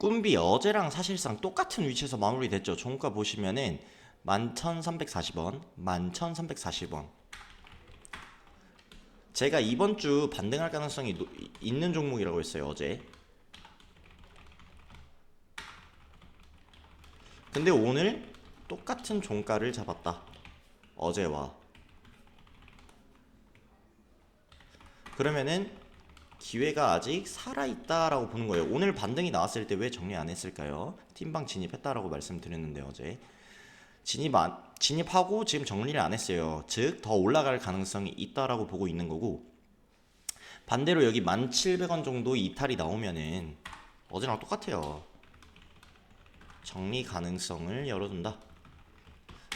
꿈비 어제랑 사실상 똑같은 위치에서 마무리됐죠. 종가 보시면은 11,340원, 11,340원. 제가 이번 주 반등할 가능성이 노- 있는 종목이라고 했어요, 어제. 근데 오늘 똑같은 종가를 잡았다. 어제와. 그러면은 기회가 아직 살아있다라고 보는 거예요. 오늘 반등이 나왔을 때 왜 정리 안 했을까요? 팀방 진입했다라고 말씀드렸는데 어제 진입 안, 진입하고 지금 정리를 안 했어요. 즉 더 올라갈 가능성이 있다라고 보고 있는 거고 반대로 여기 1,700원 정도 이탈이 나오면은 어제랑 똑같아요. 정리 가능성을 열어둔다.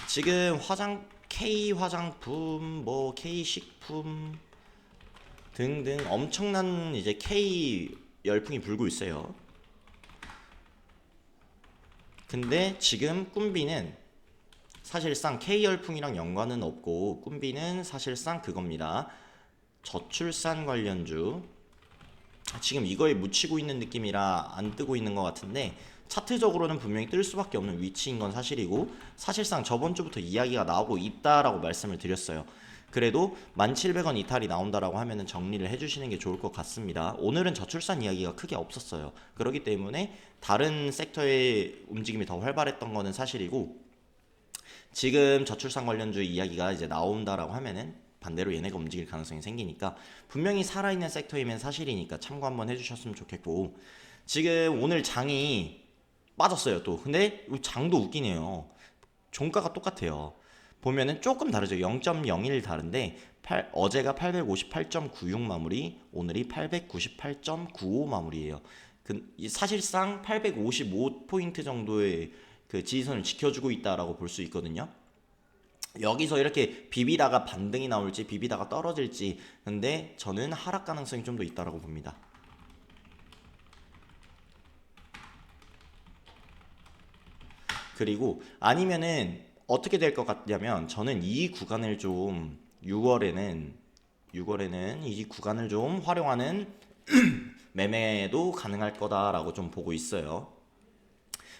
지금 화장 K 화장품 뭐 K 식품 등등 엄청난 이제 K 열풍이 불고 있어요. 근데 지금 꿈비는 사실상 K 열풍이랑 연관은 없고 꿈비는 사실상 그겁니다. 저출산 관련주 지금 이거에 묻히고 있는 느낌이라 안 뜨고 있는 것 같은데 차트적으로는 분명히 뜰 수밖에 없는 위치인 건 사실이고 사실상 저번 주부터 이야기가 나오고 있다라고 말씀을 드렸어요. 그래도 1,700원 이탈이 나온다라고 하면은 정리를 해주시는 게 좋을 것 같습니다. 오늘은 저출산 이야기가 크게 없었어요. 그렇기 때문에 다른 섹터의 움직임이 더 활발했던 거는 사실이고 지금 저출산 관련주 이야기가 이제 나온다라고 하면은 반대로 얘네가 움직일 가능성이 생기니까 분명히 살아있는 섹터이면 사실이니까 참고 한번 해주셨으면 좋겠고 지금 오늘 장이 빠졌어요 또 근데 이 장도 웃기네요 종가가 똑같아요 보면은 조금 다르죠 0.01 다른데 팔- 어제가 858.96 마무리 오늘이 898.95 마무리예요 그, 이 사실상 855 포인트 정도의 그 지지선을 지켜주고 있다라고 볼 수 있거든요. 여기서 이렇게 비비다가 반등이 나올지 비비다가 떨어질지 근데 저는 하락 가능성이 좀 더 있다라고 봅니다. 그리고 아니면은 어떻게 될 것 같냐면 저는 이 구간을 좀 6월에는 6월에는 이 구간을 좀 활용하는 매매도 가능할 거다라고 좀 보고 있어요.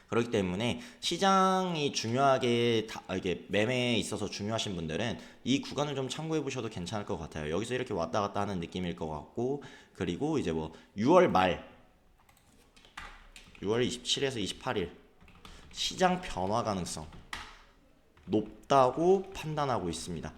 그렇기 때문에 시장이 중요하게 다, 아, 이게 매매에 있어서 중요하신 분들은 이 구간을 좀 참고해 보셔도 괜찮을 것 같아요. 여기서 이렇게 왔다 갔다 하는 느낌일 것 같고 그리고 이제 뭐 6월 말 6월 27에서 28일 시장 변화 가능성 높다고 판단하고 있습니다.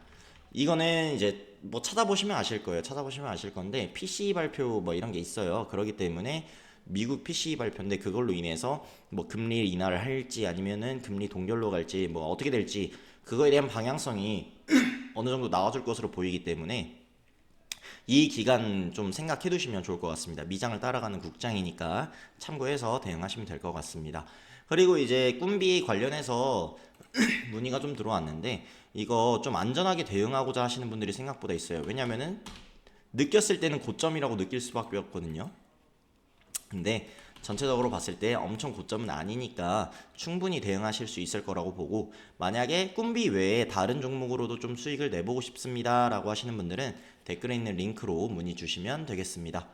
이거는 이제 뭐 찾아보시면 아실 거예요. 찾아보시면 아실 건데 PCE 발표 뭐 이런 게 있어요. 그렇기 때문에 미국 PCE 발표인데 그걸로 인해서 뭐 금리 인하를 할지 아니면은 금리 동결로 갈지 뭐 어떻게 될지 그거에 대한 방향성이 어느 정도 나와줄 것으로 보이기 때문에 이 기간 좀 생각해 두시면 좋을 것 같습니다. 미장을 따라가는 국장이니까 참고해서 대응하시면 될 것 같습니다. 그리고 이제 꿈비 관련해서 문의가 좀 들어왔는데 이거 좀 안전하게 대응하고자 하시는 분들이 생각보다 있어요. 왜냐면은 느꼈을 때는 고점이라고 느낄 수밖에 없거든요. 근데 전체적으로 봤을 때 엄청 고점은 아니니까 충분히 대응하실 수 있을 거라고 보고 만약에 꿈비 외에 다른 종목으로도 좀 수익을 내보고 싶습니다 라고 하시는 분들은 댓글에 있는 링크로 문의 주시면 되겠습니다.